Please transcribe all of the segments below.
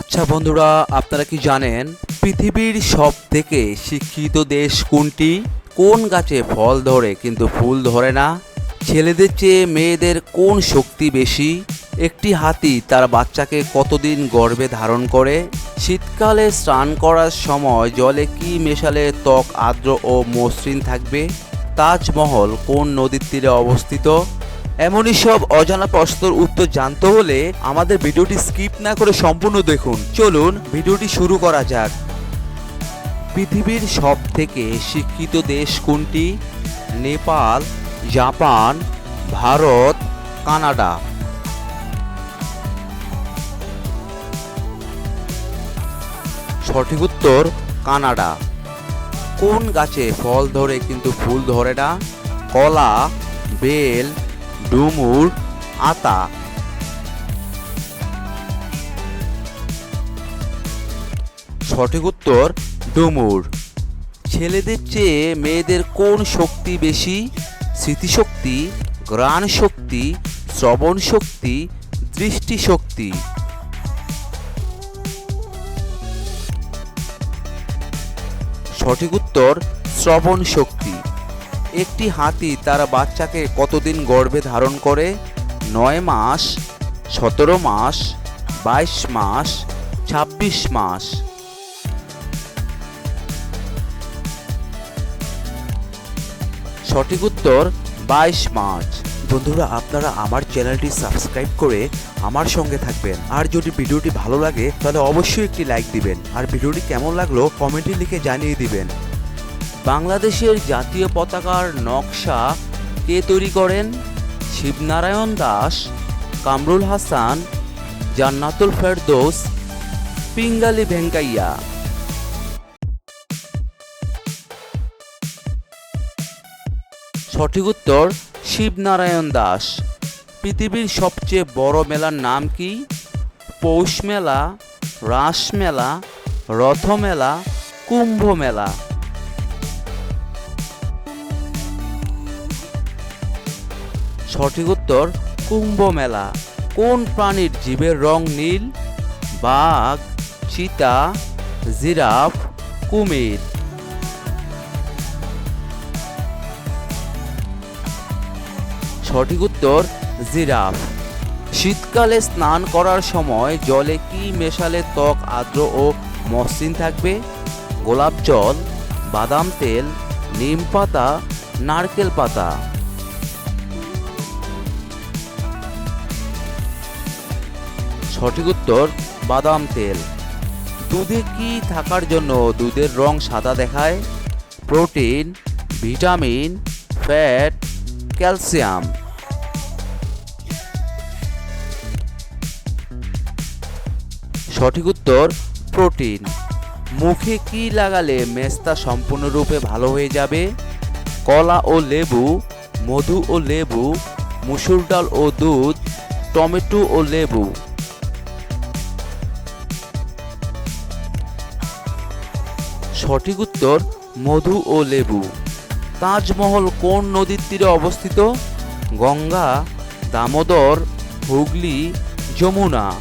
আচ্ছা বন্ধুরা, আপনারা কি জানেন পৃথিবীর সব থেকে শিক্ষিত দেশ কোনটি? কোন গাছে ফল ধরে কিন্তু ফুল ধরে না? ছেলেদের চেয়ে মেয়েদের কোন শক্তি বেশি? একটি হাতি তার বাচ্চাকে কতদিন গর্ভে ধারণ করে? শীতকালে স্নান করার সময় জলে কি মেশালে ত্বক, আর্দ্র ও মসৃণ থাকবে? তাজমহল কোন নদীর তীরে অবস্থিত? এমনই সব অজানা প্রশ্নের উত্তর জানতে হলে আমাদের ভিডিওটি স্কিপ না করে সম্পূর্ণ দেখুন। চলুন ভিডিওটি শুরু করা যাক। পৃথিবীর সব থেকে শিক্ষিত দেশ কোনটি? Nepal, Japan, Bharat, Canada. সঠিক উত্তর, কানাডা। কোন গাছে ফল ধরে কিন্তু ফুল ধরে না? কলা, বেল ডুমুর আতা। সঠিক উত্তর, ডুমুর। ছেলেদের চেয়ে মেয়েদের কোন শক্তি বেশি? স্মৃতিশক্তি গ্রাণ শক্তি শ্রবণ শক্তি দৃষ্টিশক্তি? সঠিক উত্তর শ্রবণ শক্তি একটি হাতি তার বাচ্চাকে কতদিন গর্ভে ধারণ করে? নয় মাস, সতেরো মাস, বাইশ মাস, ছাব্বিশ মাস। সঠিক উত্তর, বাইশ মাস। বন্ধুরা, আপনারা আমার চ্যানেলটি সাবস্ক্রাইব করে আমার সঙ্গে থাকবেন। আর যদি ভিডিওটি ভালো লাগে, তাহলে অবশ্যই একটি লাইক দিবেন। আর ভিডিওটি কেমন লাগল, কমেন্টে লিখে জানিয়ে দিবেন। বাংলাদেশের জাতীয় পতাকার নকশা কে তৈরি করেন? শিবনারায়ণ দাস, কামরুল হাসান, জান্নাতুল ফেরদোস, পিঙ্গালি ভেঙ্কাইয়া। সঠিক উত্তর, শিবনারায়ণ দাস। পৃথিবীর সবচেয়ে বড় মেলার নাম কি? পৌষ মেলা, রাস মেলা, রথ মেলা, কুম্ভ মেলা। সঠিক উত্তর কুম্ভ মেলা কোন প্রাণীর জীবের রং নীল? বাঘ, চিতা, জিরাফ, কুমির। সঠিক উত্তর, জিরাফ। শীতকালে স্নান করার সময় জলে কি মেশালে ত্বক আর্দ্র ও মসৃণ থাকবে? গোলাপ জল, বাদাম তেল, নিম পাতা, নারকেল পাতা। সঠিক উত্তর, বাদাম তেল। দুধে কি থাকার জন্য দুধের রং সাদা দেখায়? Protein, vitamin, fat, calcium. সঠিক উত্তর, প্রোটিন। মুখে কি লাগালে মেস্তা সম্পূর্ণরূপে ভালো হয়ে যাবে? কলা ও লেবু, মধু ও লেবু, মুসুর ডাল ও দুধ, টমেটো ও লেবু। সঠিক উত্তর মধু ও লেবু। তাজমহল কোন নদীর তীরে অবস্থিত? গঙ্গা, দামোদর, হুগলি, যমুনা।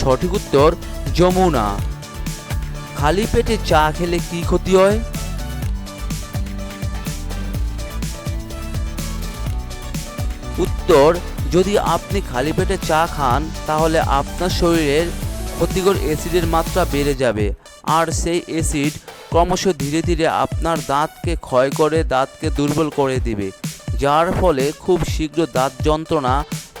সঠিক উত্তর যমুনা। খালি পেটে চা খেলে কি ক্ষতি হয়? উত্তর যদি আপনি খালি পেটে চা খান, তাহলে আপনার শরীরের ক্ষতিকর অ্যাসিডের মাত্রা বেড়ে যাবে। আর সেই অ্যাসিড ক্রমশ ধীরে ধীরে আপনার দাঁতকে ক্ষয় করে, দাঁতকে দুর্বল করে দিবে, যার ফলে খুব শীঘ্র দাঁত যন্ত্রণা,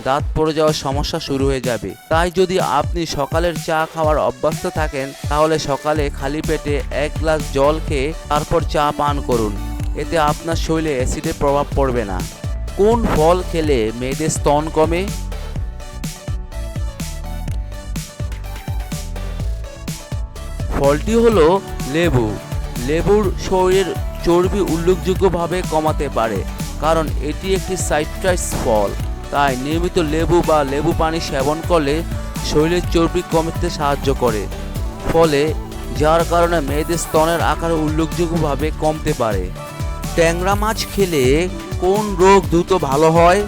দাঁত পড়ে যাওয়ার সমস্যা শুরু হয়ে যাবে। তাই যদি আপনি সকালের চা খাওয়ার অভ্যস্ত থাকেন, তাহলে সকালে খালি পেটে এক গ্লাস জল খেয়ে তারপর চা পান করুন। এতে আপনার শরীরে অ্যাসিডের প্রভাব পড়বে না। কোন ফল খেলে মেয়েদের স্তন কমে? ফলটি হলো লেবু। লেবুর শরীরের চর্বি উল্লেখযোগ্যভাবে কমাতে পারে, কারণ এটি একটি সাইট্রাস ফল। তাই নিয়মিত লেবু বা লেবু পানি সেবন করলে শরীরের চর্বি কমাতে সাহায্য করে। ফলে যার কারণে মেয়েদের স্তনের আকার উল্লেখযোগ্যভাবে কমতে পারে। ট্যাংরা মাছ খেলে কোন রোগ দ্রুত ভালো হয়?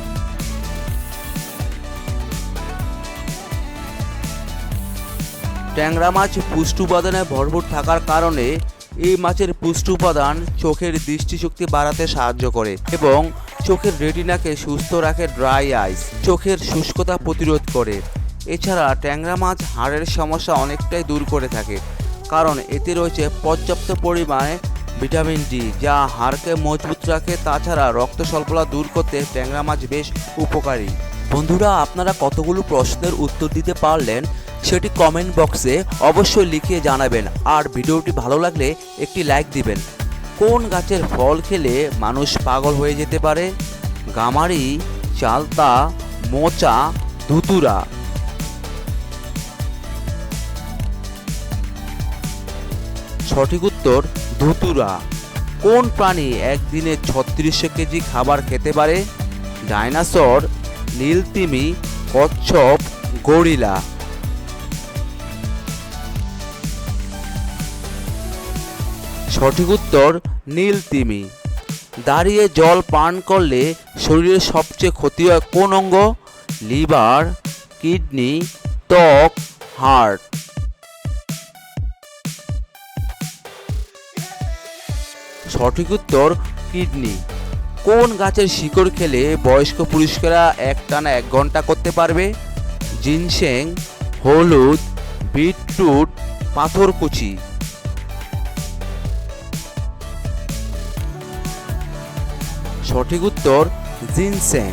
ট্যাংরা মাছ পুষ্টি উপাদানে ভরপুর থাকার কারণে এই মাছের পুষ্টি উপাদান চোখের দৃষ্টিশক্তি বাড়াতে সাহায্য করে এবং চোখের রেটিনাকে সুস্থ রাখে ড্রাই আইস, চোখের শুষ্কতা প্রতিরোধ করে। এছাড়া ট্যাংরা মাছ হাড়ের সমস্যা অনেকটাই দূর করে থাকে, কারণ এতে রয়েছে পর্যাপ্ত পরিমাণে ভিটামিন ডি, যা হাড়কে মজবুত রাখে, তাছাড়া রক্ত স্বল্পতা দূর করতে ট্যাংরা মাছ বেশ উপকারী। বন্ধুরা, আপনারা কতগুলো প্রশ্নের উত্তর দিতে পারলেন সেটি কমেন্ট বক্সে অবশ্যই লিখিয়ে জানাবেন। আর ভিডিওটি ভালো লাগলে একটি লাইক দিবেন। কোন গাছের ফল খেলে মানুষ পাগল হয়ে যেতে পারে? গামারি, চালতা, মোচা, ধুতুরা। সঠিক উত্তর, ধুতুরা। কোন প্রাণী একদিনে ছত্রিশশো কেজি খাবার খেতে পারে? ডাইনোসর, নীলতিমি, কচ্ছপ, গরিলা। সঠিক উত্তর, নীলতিমি। দাঁড়িয়ে জল পান করলে শরীরের সবচেয়ে ক্ষতি হয় কোন অঙ্গ? লিভার, কিডনি, ত্বক হার্ট সঠিক উত্তর কিডনি। কোন গাছের শিকড় খেলে বয়স্ক পুরুষকেরা একটানা এক ঘণ্টা করতে পারবে? জিনসেং, হলুদ, বিটরুট, পাথরকুচি। সঠিক উত্তর জিনসেং।